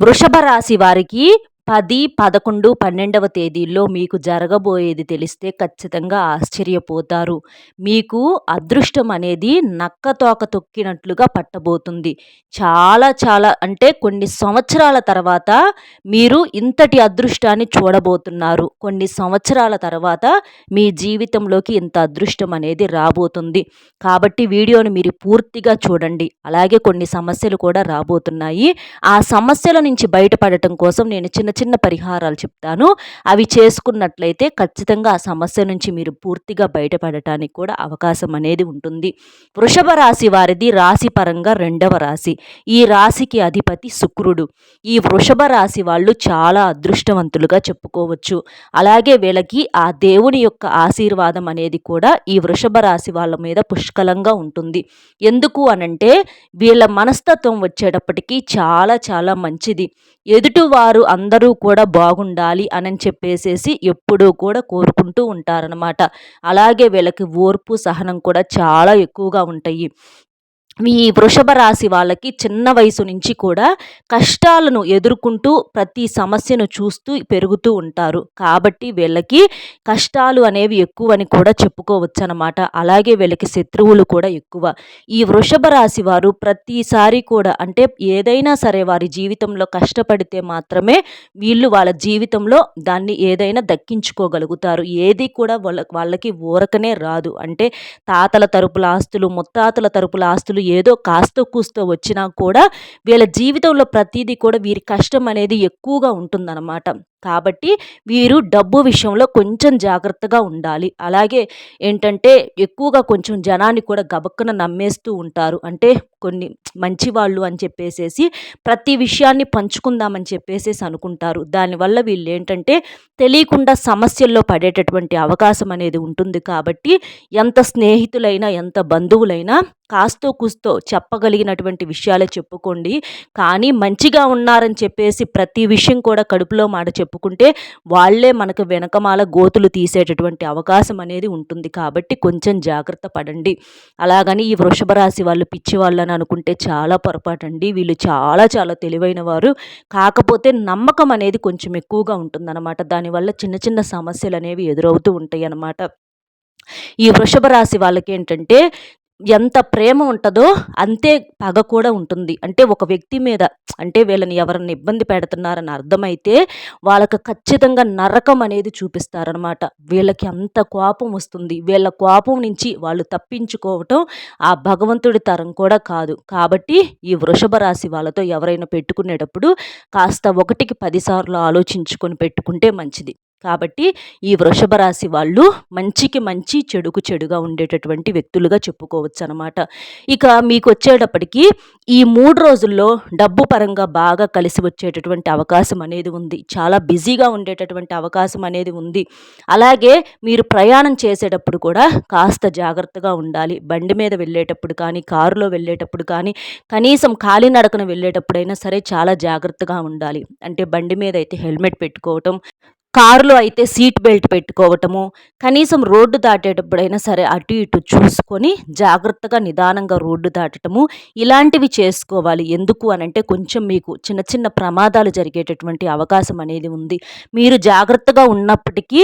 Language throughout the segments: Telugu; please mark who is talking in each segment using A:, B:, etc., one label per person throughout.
A: వృషభ రాశి వారికి పది పదకొండు పన్నెండవ తేదీల్లో మీకు జరగబోయేది తెలిస్తే ఖచ్చితంగా ఆశ్చర్యపోతారు. మీకు అదృష్టం అనేది నక్క తోక తొక్కినట్లుగా పట్టబోతుంది. చాలా చాలా అంటే కొన్ని సంవత్సరాల తర్వాత మీరు ఇంతటి అదృష్టాన్ని చూడబోతున్నారు. కొన్ని సంవత్సరాల తర్వాత మీ జీవితంలోకి ఇంత అదృష్టం అనేది రాబోతుంది. కాబట్టి వీడియోని మీరు పూర్తిగా చూడండి. అలాగే కొన్ని సమస్యలు కూడా రాబోతున్నాయి. ఆ సమస్యల నుంచి బయటపడటం కోసం నేను చిన్న చిన్న పరిహారాలు చెప్తాను. అవి చేసుకున్నట్లయితే ఖచ్చితంగా ఆ సమస్య నుంచి మీరు పూర్తిగా బయటపడటానికి కూడా అవకాశం అనేది ఉంటుంది. వృషభ రాశి వారిది రాశి పరంగా రెండవ రాశి. ఈ రాశికి అధిపతి శుక్రుడు. ఈ వృషభ రాశి వాళ్ళు చాలా అదృష్టవంతులుగా చెప్పుకోవచ్చు. అలాగే వీళ్ళకి ఆ దేవుని యొక్క ఆశీర్వాదం అనేది కూడా ఈ వృషభ రాశి వాళ్ళ మీద పుష్కలంగా ఉంటుంది. ఎందుకు అనంటే వీళ్ళ మనస్తత్వం వచ్చేటప్పటికి చాలా చాలా మంచిది. ఎదుటివారు అందరూ కూడా బాగుండాలి అని చెప్పేసేసి ఎప్పుడూ కూడా కోరుకుంటూ ఉంటారనమాట అలాగే వీళ్ళకి ఓర్పు సహనం కూడా చాలా ఎక్కువగా ఉంటాయి. ఈ వృషభ రాశి వాళ్ళకి చిన్న వయసు నుంచి కూడా కష్టాలను ఎదుర్కొంటూ ప్రతి సమస్యను చూస్తూ పెరుగుతూ ఉంటారు. కాబట్టి వీళ్ళకి కష్టాలు అనేవి ఎక్కువని కూడా చెప్పుకోవచ్చు అనమాట అలాగే వీళ్ళకి శత్రువులు కూడా ఎక్కువ. ఈ వృషభ రాశి వారు ప్రతిసారి కూడా అంటే ఏదైనా సరే వారి జీవితంలో కష్టపడితే మాత్రమే వీళ్ళు వాళ్ళ జీవితంలో దాన్ని ఏదైనా దక్కించుకోగలుగుతారు. ఏది కూడా వాళ్ళ వాళ్ళకి ఊరకనే రాదు. అంటే తాతల తరపుల ఆస్తులు ముత్తాతల తరపుల ఆస్తులు ఏదో కాస్త కూస్తో వచ్చినా కూడా వీళ్ళ జీవితంలో ప్రతిదీ కూడా వీరి కష్టం అనేది ఎక్కువగా ఉంటుందన్నమాట. కాబట్టి వీరు డబ్బు విషయంలో కొంచెం జాగ్రత్తగా ఉండాలి. అలాగే ఏంటంటే ఎక్కువగా కొంచెం జనాన్ని కూడా గబక్కున నమ్మేస్తూ ఉంటారు. అంటే కొన్ని మంచివాళ్ళు అని చెప్పేసేసి ప్రతి విషయాన్ని పంచుకుందామని చెప్పేసేసి అనుకుంటారు. దానివల్ల వీళ్ళు ఏంటంటే తెలియకుండా సమస్యల్లో పడేటటువంటి అవకాశం అనేది ఉంటుంది కాబట్టి ఎంత స్నేహితులైనా ఎంత బంధువులైనా కాస్తో కూస్తో చెప్పగలిగినటువంటి విషయాలే చెప్పుకోండి. కానీ మంచిగా ఉన్నారని చెప్పేసి ప్రతి విషయం కూడా కడుపులో మాట చెప్పుకుంటే వాళ్ళే మనకు వెనకమాల గోతులు తీసేటటువంటి అవకాశం అనేది ఉంటుంది. కాబట్టి కొంచెం జాగ్రత్త పడండి. అలాగని ఈ వృషభ రాశి వాళ్ళు పిచ్చి వాళ్ళని అనుకుంటే చాలా పొరపాటు అండి వీళ్ళు చాలా చాలా తెలివైన వారు. కాకపోతే నమ్మకం అనేది కొంచెం ఎక్కువగా ఉంటుందన్నమాట. దానివల్ల చిన్న చిన్న సమస్యలు అనేవి ఎదురవుతూ ఉంటాయి అన్నమాట ఈ వృషభ రాశి వాళ్ళకి ఏంటంటే ఎంత ప్రేమ ఉంటుందో అంతే పగ కూడా ఉంటుంది. అంటే ఒక వ్యక్తి మీద అంటే వీళ్ళని ఎవరిని ఇబ్బంది పెడుతున్నారని అర్థమైతే వాళ్ళకి ఖచ్చితంగా నరకం అనేది చూపిస్తారనమాట వీళ్ళకి అంత కోపం వస్తుంది. వీళ్ళ కోపం నుంచి వాళ్ళు తప్పించుకోవటం ఆ భగవంతుడి తరం కూడా కాదు. కాబట్టి ఈ వృషభ రాశి వాళ్ళతో ఎవరైనా పెట్టుకునేటప్పుడు కాస్త ఒకటికి పదిసార్లు ఆలోచించుకొని పెట్టుకుంటే మంచిది. కాబట్టి ఈ వృషభ రాశి వాళ్ళు మంచికి మంచి చెడుకు చెడుగా ఉండేటటువంటి వ్యక్తులుగా చెప్పుకోవచ్చు అనమాట ఇక మీకు వచ్చేటప్పటికి ఈ మూడు రోజుల్లో డబ్బు పరంగా బాగా కలిసి వచ్చేటటువంటి అవకాశం అనేది ఉంది. చాలా బిజీగా ఉండేటటువంటి అవకాశం అనేది ఉంది. అలాగే మీరు ప్రయాణం చేసేటప్పుడు కూడా కాస్త జాగ్రత్తగా ఉండాలి. బండి మీద వెళ్ళేటప్పుడు కానీ కారులో వెళ్ళేటప్పుడు కానీ కనీసం కాలినడకన వెళ్ళేటప్పుడైనా సరే చాలా జాగ్రత్తగా ఉండాలి. అంటే బండి మీద అయితే హెల్మెట్ పెట్టుకోవటం కారులో అయితే సీట్ బెల్ట్ పెట్టుకోవటము కనీసం రోడ్డు దాటేటప్పుడైనా సరే అటు ఇటు చూసుకొని జాగ్రత్తగా నిదానంగా రోడ్డు దాటటము ఇలాంటివి చేసుకోవాలి. ఎందుకు అనంటే కొంచెం మీకు చిన్న చిన్న ప్రమాదాలు జరిగేటటువంటి అవకాశం అనేది ఉంది. మీరు జాగ్రత్తగా ఉన్నప్పటికీ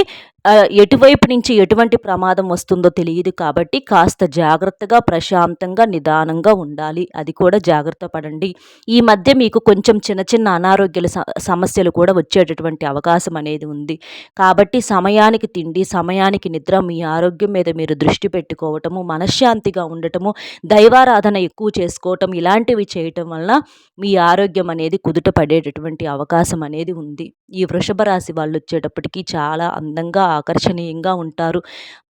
A: ఎటువైపు నుంచి ఎటువంటి ప్రమాదం వస్తుందో తెలియదు కాబట్టి కాస్త జాగ్రత్తగా ప్రశాంతంగా నిదానంగా ఉండాలి. అది కూడా జాగ్రత్త పడండి. ఈ మధ్య మీకు కొంచెం చిన్న చిన్న అనారోగ్యాల సమస్యలు కూడా వచ్చేటటువంటి అవకాశం అనేది ఉంది. కాబట్టి సమయానికి తిండి సమయానికి నిద్ర మీ ఆరోగ్యం మీద మీరు దృష్టి పెట్టుకోవటము మనశ్శాంతిగా ఉండటము దైవారాధన ఎక్కువ చేసుకోవటం ఇలాంటివి చేయటం వలన మీ ఆరోగ్యం అనేది కుదుట పడేటటువంటి అవకాశం అనేది ఉంది. ఈ వృషభ రాశి వాళ్ళు వచ్చేటప్పటికి చాలా అందంగా ఆకర్షణీయంగా ఉంటారు.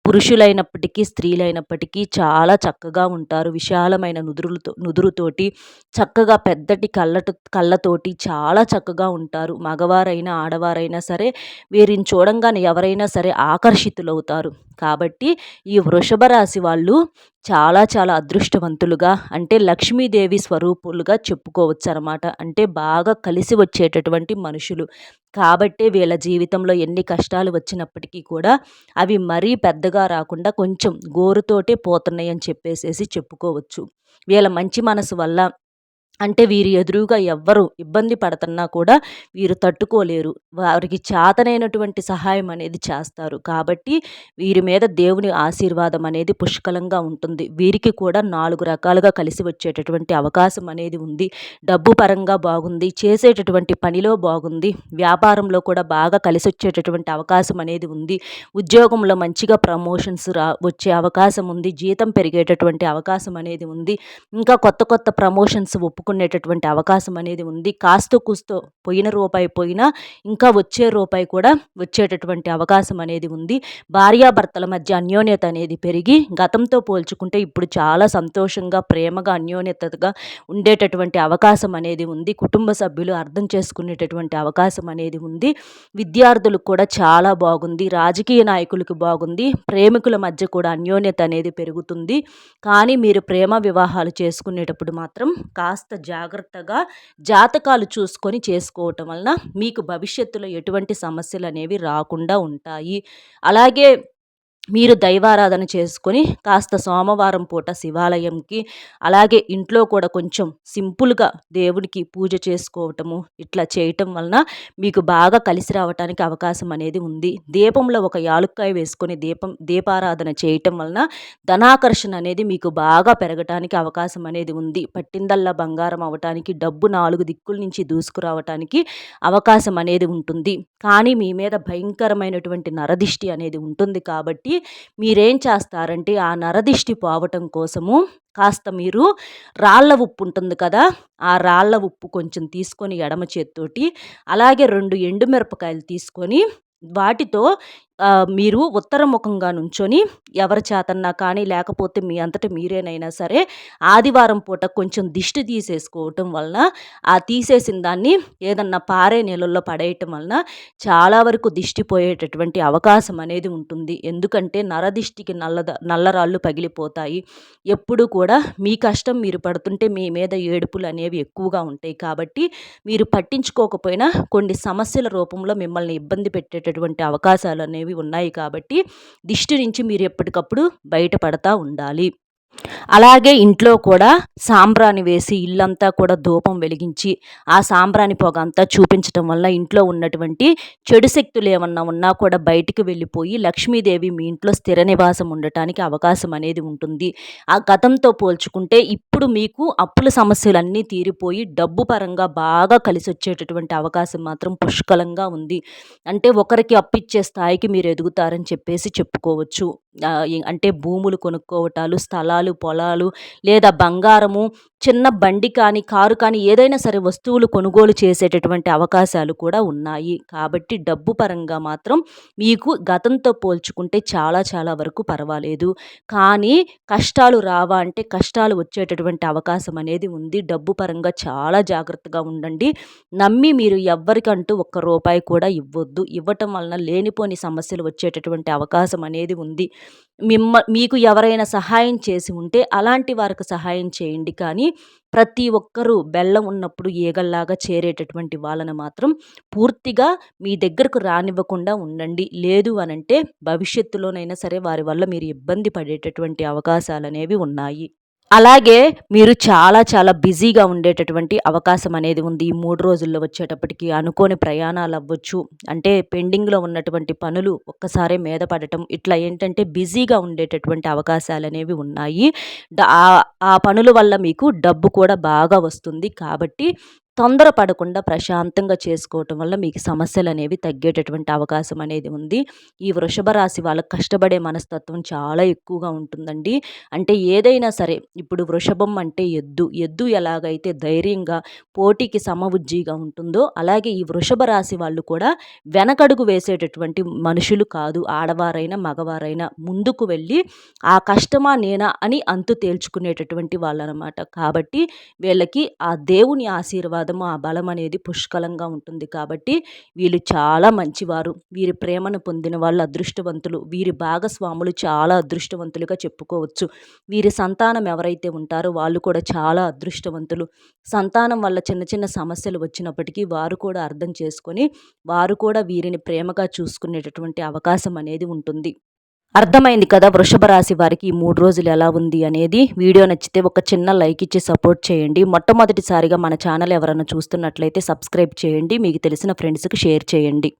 A: పురుషులైనప్పటికీ స్త్రీలైనప్పటికీ చాలా చక్కగా ఉంటారు. విశాలమైన నుదురులతో నుదురుతోటి చక్కగా పెద్దటి కళ్ళట కళ్ళతోటి చాలా చక్కగా ఉంటారు. మగవారైనా ఆడవారైనా సరే వీరిని చూడంగానే ఎవరైనా సరే ఆకర్షితులవుతారు. కాబట్టి ఈ వృషభ రాశి వాళ్ళు చాలా చాలా అదృష్టవంతులుగా అంటే లక్ష్మీదేవి స్వరూపులుగా చెప్పుకోవచ్చు అనమాట అంటే బాగా కలిసి వచ్చేటటువంటి మనుషులు. కాబట్టే వీళ్ళ జీవితంలో ఎన్ని కష్టాలు వచ్చినప్పటికీ కూడా అవి మరీ పెద్దగా రాకుండా కొంచెం గోరుతోటే పోతున్నాయి అని చెప్పేసేసి చెప్పుకోవచ్చు. వీళ్ళ మంచి మనసు వల్ల అంటే వీరి ఎదురుగా ఎవ్వరు ఇబ్బంది పడుతున్నా కూడా వీరు తట్టుకోలేరు. వారికి చేతనైనటువంటి సహాయం అనేది చేస్తారు. కాబట్టి వీరి మీద దేవుని ఆశీర్వాదం అనేది పుష్కలంగా ఉంటుంది. వీరికి కూడా నాలుగు రకాలుగా కలిసి వచ్చేటటువంటి అవకాశం అనేది ఉంది. డబ్బు పరంగా బాగుంది చేసేటటువంటి పనిలో బాగుంది వ్యాపారంలో కూడా బాగా కలిసి వచ్చేటటువంటి అవకాశం అనేది ఉంది. ఉద్యోగంలో మంచిగా ప్రమోషన్స్ రా వచ్చే అవకాశం ఉంది. జీతం పెరిగేటటువంటి అవకాశం అనేది ఉంది. ఇంకా కొత్త కొత్త ప్రమోషన్స్ ఒప్పు చెప్పుకునేటటువంటి అవకాశం అనేది ఉంది. కాస్తో కూస్తో పోయిన రూపాయి పోయినా ఇంకా వచ్చే రూపాయి కూడా వచ్చేటటువంటి అవకాశం అనేది ఉంది. భార్యాభర్తల మధ్య అన్యోన్యత అనేది పెరిగి గతంతో పోల్చుకుంటే ఇప్పుడు చాలా సంతోషంగా ప్రేమగా అన్యోన్యతగా ఉండేటటువంటి అవకాశం అనేది ఉంది. కుటుంబ సభ్యులు అర్థం చేసుకునేటటువంటి అవకాశం అనేది ఉంది. విద్యార్థులకు కూడా చాలా బాగుంది. రాజకీయ నాయకులకు బాగుంది. ప్రేమికుల మధ్య కూడా అన్యోన్యత అనేది పెరుగుతుంది. కానీ మీరు ప్రేమ వివాహాలు చేసుకునేటప్పుడు మాత్రం కాస్త జాగ్రత్తగా జాతకాలు చూసుకొని చేసుకోవటం వలన మీకు భవిష్యత్తులో ఎటువంటి సమస్యలు అనేవి రాకుండా ఉంటాయి. అలాగే మీరు దైవారాధన చేసుకొని కాస్త సోమవారం పూట శివాలయంకి అలాగే ఇంట్లో కూడా కొంచెం సింపుల్గా దేవుడికి పూజ చేసుకోవటము ఇట్లా చేయటం వలన మీకు బాగా కలిసి రావటానికి అవకాశం అనేది ఉంది. దీపంలో ఒక యాలుక్కాయ వేసుకొని దీపం దీపారాధన చేయటం వలన ధనాకర్షణ అనేది మీకు బాగా పెరగటానికి అవకాశం అనేది ఉంది. పట్టిందల్లా బంగారం అవటానికి డబ్బు నాలుగు దిక్కుల నుంచి దూసుకురావటానికి అవకాశం అనేది ఉంటుంది. కానీ మీ మీద భయంకరమైనటువంటి నరదిష్టి అనేది ఉంటుంది కాబట్టి మీరేం చేస్తారంటే ఆ నరదిష్టి పోవటం కోసము కాస్త మీరు రాళ్ళ ఉప్పు ఉంటుంది కదా ఆ రాళ్ళ ఉప్పు కొంచెం తీసుకొని ఎడమ చేత్తోటి అలాగే రెండు ఎండుమిరపకాయలు తీసుకొని వాటితో మీరు ఉత్తరముఖంగా నుంచొని ఎవరి చేతన్నా కానీ లేకపోతే మీ అంతటి మీరేనైనా సరే ఆదివారం పూట కొంచెం దిష్టి తీసేసుకోవటం వలన ఆ తీసేసిన దాన్ని ఏదన్నా పారే నీళ్ళల్లో పడేయటం వలన చాలా వరకు దిష్టి పోయేటటువంటి అవకాశం అనేది ఉంటుంది. ఎందుకంటే నరదిష్టికి నల్ల నల్లరాళ్ళు పగిలిపోతాయి. ఎప్పుడు కూడా మీ కష్టం మీరు పడుతుంటే మీ మీద ఏడుపులు అనేవి ఎక్కువగా ఉంటాయి. కాబట్టి మీరు పట్టించుకోకపోయినా కొన్ని సమస్యల రూపంలో మిమ్మల్ని ఇబ్బంది పెట్టేటటువంటి అవకాశాలు అనేవి అనేవి ఉన్నాయి కాబట్టి దిష్టి నుంచి మీరు ఎప్పటికప్పుడు బయటపడతా ఉండాలి. అలాగే ఇంట్లో కూడా సాంబ్రాణి వేసి ఇల్లంతా కూడా ధూపం వెలిగించి ఆ సాంబ్రాణి పొగ అంతా చూపించడం వల్ల ఇంట్లో ఉన్నటువంటి చెడు శక్తులు ఏమన్నా ఉన్నా కూడా బయటికి వెళ్ళిపోయి లక్ష్మీదేవి మీ ఇంట్లో స్థిర నివాసం ఉండటానికి అవకాశం అనేది ఉంటుంది. ఆ గతంతో పోల్చుకుంటే ఇప్పుడు మీకు అప్పుల సమస్యలన్నీ తీరిపోయి డబ్బు పరంగా బాగా కలిసి వచ్చేటటువంటి అవకాశం మాత్రం పుష్కలంగా ఉంది. అంటే ఒకరికి అప్పిచ్చే స్థాయికి మీరు ఎదుగుతారని చెప్పేసి చెప్పుకోవచ్చు. అంటే భూములు కొనుక్కోవటాలు స్థలాలు పొలాలు లేదా బంగారము చిన్న బండి కానీ కారు కానీ ఏదైనా సరే వస్తువులు కొనుగోలు చేసేటటువంటి అవకాశాలు కూడా ఉన్నాయి. కాబట్టి డబ్బు పరంగా మాత్రం మీకు గతంతో పోల్చుకుంటే చాలా చాలా వరకు పర్వాలేదు. కానీ కష్టాలు రావా అంటే కష్టాలు వచ్చేటటువంటి అవకాశం అనేది ఉంది. డబ్బు పరంగా చాలా జాగ్రత్తగా ఉండండి. నమ్మి మీరు ఎవ్వరికంటూ ఒక్క రూపాయి కూడా ఇవ్వద్దు. ఇవ్వటం వలన లేనిపోని సమస్యలు వచ్చేటటువంటి అవకాశం అనేది ఉంది. మిమ్మ మీకు ఎవరైనా సహాయం చేసి ఉంటే అలాంటి వారికి సహాయం చేయండి. కానీ ప్రతి ఒక్కరూ బెల్లం ఉన్నప్పుడు ఈగల్లాగా చేరేటటువంటి వాళ్ళని మాత్రం పూర్తిగా మీ దగ్గరకు రానివ్వకుండా ఉండండి. లేదు అనంటే భవిష్యత్తులోనైనా సరే వారి వల్ల మీరు ఇబ్బంది పడేటటువంటి అవకాశాలు అనేవి ఉన్నాయి. అలాగే మీరు చాలా చాలా బిజీగా ఉండేటటువంటి అవకాశం అనేది ఉంది. ఈ మూడు రోజుల్లో వచ్చేటప్పటికి అనుకోని ప్రయాణాలు అవ్వచ్చు. అంటే పెండింగ్లో ఉన్నటువంటి పనులు ఒక్కసారే మీద పడటం ఇట్లా ఏంటంటే బిజీగా ఉండేటటువంటి అవకాశాలు అనేవి ఉన్నాయి. ఆ పనుల వల్ల మీకు డబ్బు కూడా బాగా వస్తుంది. కాబట్టి తొందరపడకుండా ప్రశాంతంగా చేసుకోవటం వల్ల మీకు సమస్యలు అనేవి తగ్గేటటువంటి అవకాశం అనేది ఉంది. ఈ వృషభ రాశి వాళ్ళకి కష్టపడే మనస్తత్వం చాలా ఎక్కువగా ఉంటుందండి. అంటే ఏదైనా సరే ఇప్పుడు వృషభం అంటే ఎద్దు. ఎద్దు ఎలాగైతే ధైర్యంగా పోటీకి సమవుజ్జీగా ఉంటుందో అలాగే ఈ వృషభ రాశి వాళ్ళు కూడా వెనకడుగు వేసేటటువంటి మనుషులు కాదు. ఆడవారైనా మగవారైనా ముందుకు వెళ్ళి ఆ కష్టమా నేనా? అని అంతు తేల్చుకునేటటువంటి వాళ్ళనమాట. కాబట్టి వీళ్ళకి ఆ దేవుని ఆశీర్వాదం ఆశీర్వాదము ఆ బలం అనేది పుష్కలంగా ఉంటుంది. కాబట్టి వీళ్ళు చాలా మంచివారు. వీరి ప్రేమను పొందిన వాళ్ళు అదృష్టవంతులు. వీరి భాగస్వాములు చాలా అదృష్టవంతులుగా చెప్పుకోవచ్చు. వీరి సంతానం ఎవరైతే ఉంటారో వాళ్ళు కూడా చాలా అదృష్టవంతులు. సంతానం వల్ల చిన్న చిన్న సమస్యలు వచ్చినప్పటికీ వారు కూడా అర్థం చేసుకొని వారు కూడా వీరిని ప్రేమగా చూసుకునేటటువంటి అవకాశం అనేది ఉంటుంది. అర్థమైంది కదా వృషభ రాశి వారికి ఈ మూడు రోజులు ఎలా ఉంది అనేది. వీడియో నచ్చితే ఒక చిన్న లైక్ ఇచ్చి సపోర్ట్ చేయండి. మొట్టమొదటిసారిగా మన ఛానల్ ఎవరైనా చూస్తున్నట్లయితే సబ్స్క్రైబ్ చేయండి. మీకు తెలిసిన ఫ్రెండ్స్కి షేర్ చేయండి.